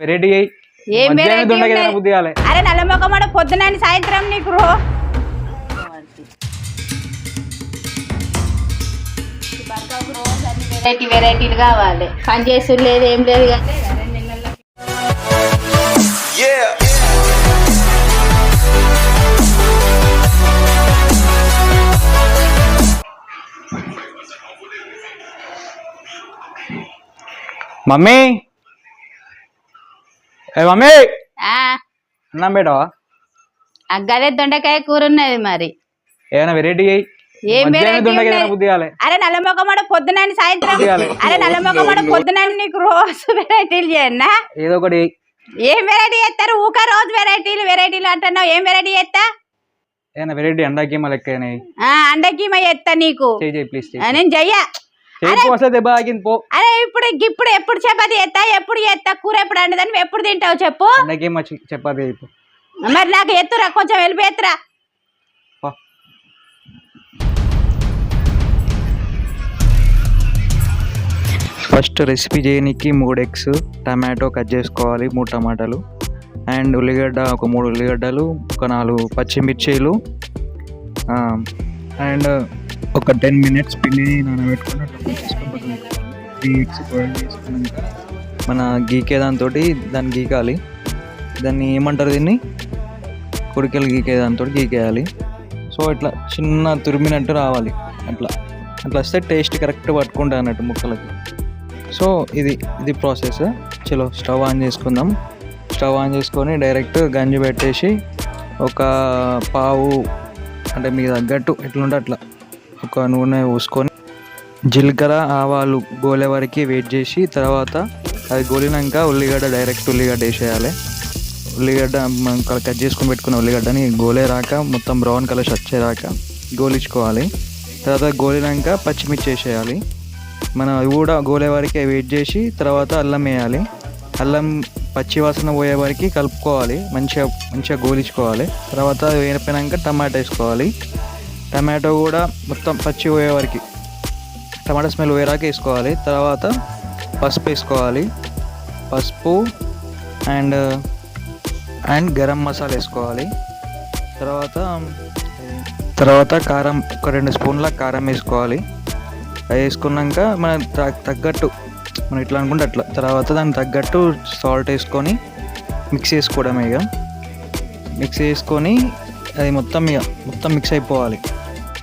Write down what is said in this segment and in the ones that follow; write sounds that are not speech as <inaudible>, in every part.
Variety అయ్యి ఏం ఉన్నది? అరే నల్ల మొక్కమాడ పొద్దున సాయంత్రం నీకు రో వెరైటీ వెరైటీలు కావాలి పని చేసుడు లేదు ఏం లేదు కానీ. Mummy mummy! ఆ, అన్నం పెట్టవా? ఆ గదే దొండకాయ కూర ఉన్నది మరి. ఏమైనా వెరైటీ అయ్యి అరే నల్ల మొక్కమాడ పొద్దున సాయంత్రం. అరే నల్ల మొక్కమాడ పొద్దున నీకు రోజు వెరైటీలు చేయన్నా? ఏదో ఒకటి. ఏం వెరైటీ చేస్తారు? ఊక రోజు వెరైటీలు వెరైటీలు అంటున్నావు. ఏం వెరైటీ చేస్తా? వెరైటీ అండాకి మా లెక్క ఆ, అండకి మా చేస్తా నీకు. నేను చెయ్య. ఆగింది పో. అరే ఇప్పుడు ఇప్పుడు ఎప్పుడు చపాతి చేస్తా ఎప్పుడు చేస్తా కూర ఎప్పుడు అండదని ఎప్పుడు తింటావు చెప్పు? చెప్పాలి చెప్పు మరి నాకు ఎత్తురా కొంచెం వెళ్ళిపో ఎత్తురా. ఫస్ట్ రెసిపీ చేయడానికి మూడు ఎగ్స్ టమాటో కట్ చేసుకోవాలి మూడు టమాటాలు. అండ్ ఉల్లిగడ్డ ఒక మూడు ఉల్లిగడ్డలు ఒక నాలుగు పచ్చిమిర్చీలు అండ్ ఒక టెన్ మినిట్స్ పిల్లి నానబెట్టుకుని త్రీ ఎగ్స్ బాయిల్ చేసుకున్నాక మన గీకే దాంతో దాన్ని గీకాలి. దాన్ని ఏమంటారు దీన్ని? కొడికలు గీకే దాంతో గీకేయాలి. సో ఇట్లా చిన్న తురిమినట్టు రావాలి. అట్లా అట్లా వస్తే టేస్ట్ కరెక్ట్ పట్టుకుంటా అన్నట్టు ముక్కలకి. సో ఇది ఇది ప్రాసెస్ చలో స్టవ్ ఆన్ చేసుకుందాం. స్టవ్ ఆన్ చేసుకొని డైరెక్ట్ గంజి పెట్టేసి ఒక పావు అంటే మీకు తగ్గట్టు ఎట్లుంటే అట్లా ఒక నూనె పోసుకొని జీలకర్ర ఆవాలు గోలే వరకు వెయిట్ చేసి తర్వాత అది గోలినాక ఉల్లిగడ్డ డైరెక్ట్ ఉల్లిగడ్డ వేసేయాలి. ఉల్లిగడ్డ మనం కట్ చేసుకొని పెట్టుకున్న ఉల్లిగడ్డని గోలే రాక మొత్తం బ్రౌన్ కలర్స్ వచ్చేరాక గోలించుకోవాలి. తర్వాత గోలినాక పచ్చిమిర్చి వేసేయాలి. మనం అవి కూడా గోలే వరకే వెయిట్ చేసి తర్వాత అల్లం వేయాలి. అల్లం పచ్చి వాసన పోయే వరకు కలుపుకోవాలి. మంచిగా మంచిగా గోలించుకోవాలి. తర్వాత అది టమాటా వేసుకోవాలి. టమాటో కూడా మొత్తం పచ్చి పోయే వరకు. టమాటా స్మెల్ పోయేరాక వేసుకోవాలి. తర్వాత పసుపు వేసుకోవాలి. పసుపు అండ్ అండ్ గరం మసాలా వేసుకోవాలి. తర్వాత తర్వాత కారం ఒక రెండు స్పూన్ల కారం వేసుకోవాలి. అది వేసుకున్నాక మన తగ్గట్టు మనం ఇట్లా అనుకుంటే అట్లా. తర్వాత దానికి తగ్గట్టు సాల్ట్ వేసుకొని మిక్స్ చేసుకోవడమే ఇక. మిక్స్ చేసుకొని అది మొత్తం ఇక మొత్తం మిక్స్ అయిపోవాలి.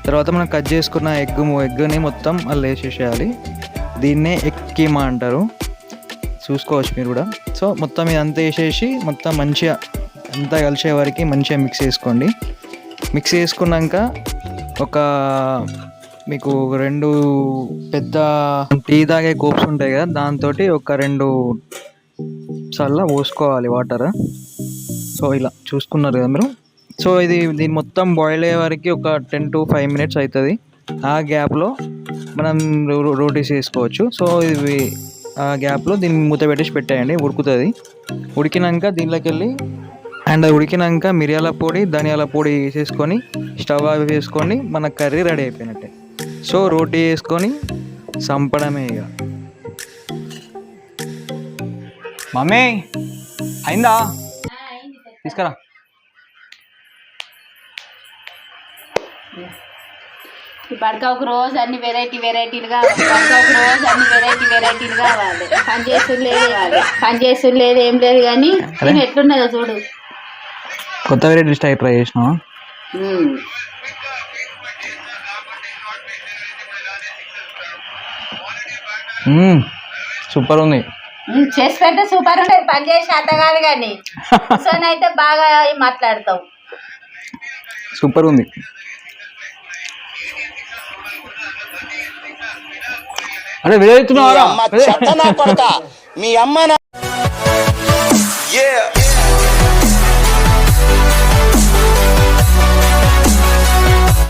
తర్వాత మనం కట్ చేసుకున్న ఎగ్ ఎగ్ని మొత్తం అలా వేసేసేయాలి. దీన్నే ఎగ్ కీమా అంటారు. చూసుకోవచ్చు మీరు కూడా. సో మొత్తం ఇదంతా వేసేసి మొత్తం మంచిగా అంతా కలిసే వరకు మంచిగా మిక్స్ చేసుకోండి. మిక్స్ చేసుకున్నాక ఒక మీకు రెండు పెద్ద టీ తాగే కోప్స్ ఉంటాయి కదా దాంతో ఒక రెండు చల్ల పోసుకోవాలి వాటర్ సో ఇలా చూసుకున్నారు కదా మీరు? సో ఇది దీని మొత్తం బాయిల్ అయ్యే వరకు ఒక టెన్ టు ఫైవ్ మినిట్స్ అవుతుంది ఆ గ్యాప్లో మనం రో- రోటీస్ వేసుకోవచ్చు. సో ఇది ఆ గ్యాప్లో దీన్ని మూత పెట్టేసి పెట్టేయండి ఉడుకుతుంది. ఉడికినాక దీనిలోకి వెళ్ళి అండ్ అది ఉడికినాక మిరియాల పొడి ధనియాల పొడి వేసేసుకొని స్టవ్ ఆఫ్ వేసుకొని మన కర్రీ రెడీ అయిపోయినట్టే. సో రోటీ వేసుకొని చంపడమే ఇక. మమ్మీ అయిందా? తీసుకురా. పడక ఒక రోజు అన్ని వెరైటీ వెరైటీలు కావాలి. ఒక రోజు అన్ని వెరైటీ వెరైటీలు కావాలి. పని చేసుడు లేదు కావాలి పని చేసుడు లేదు ఏం లేదు కానీ నేను ఎట్లున్నదో చూడు. కొత్త వెరైటీ స్టైల్ ట్రై చేసినావా. సూపర్ ఉంది. చేసి పెడితే సూపర్ ఉంటుంది. పని చేసి అంత కాదు కానీ. <laughs> కూర్చొని అయితే బాగా మాట్లాడతావు. సూపర్ ఉంది. అరే మీ వేస్తున్నావా అమ్మ నా కొడక మీ అమ్మ నా.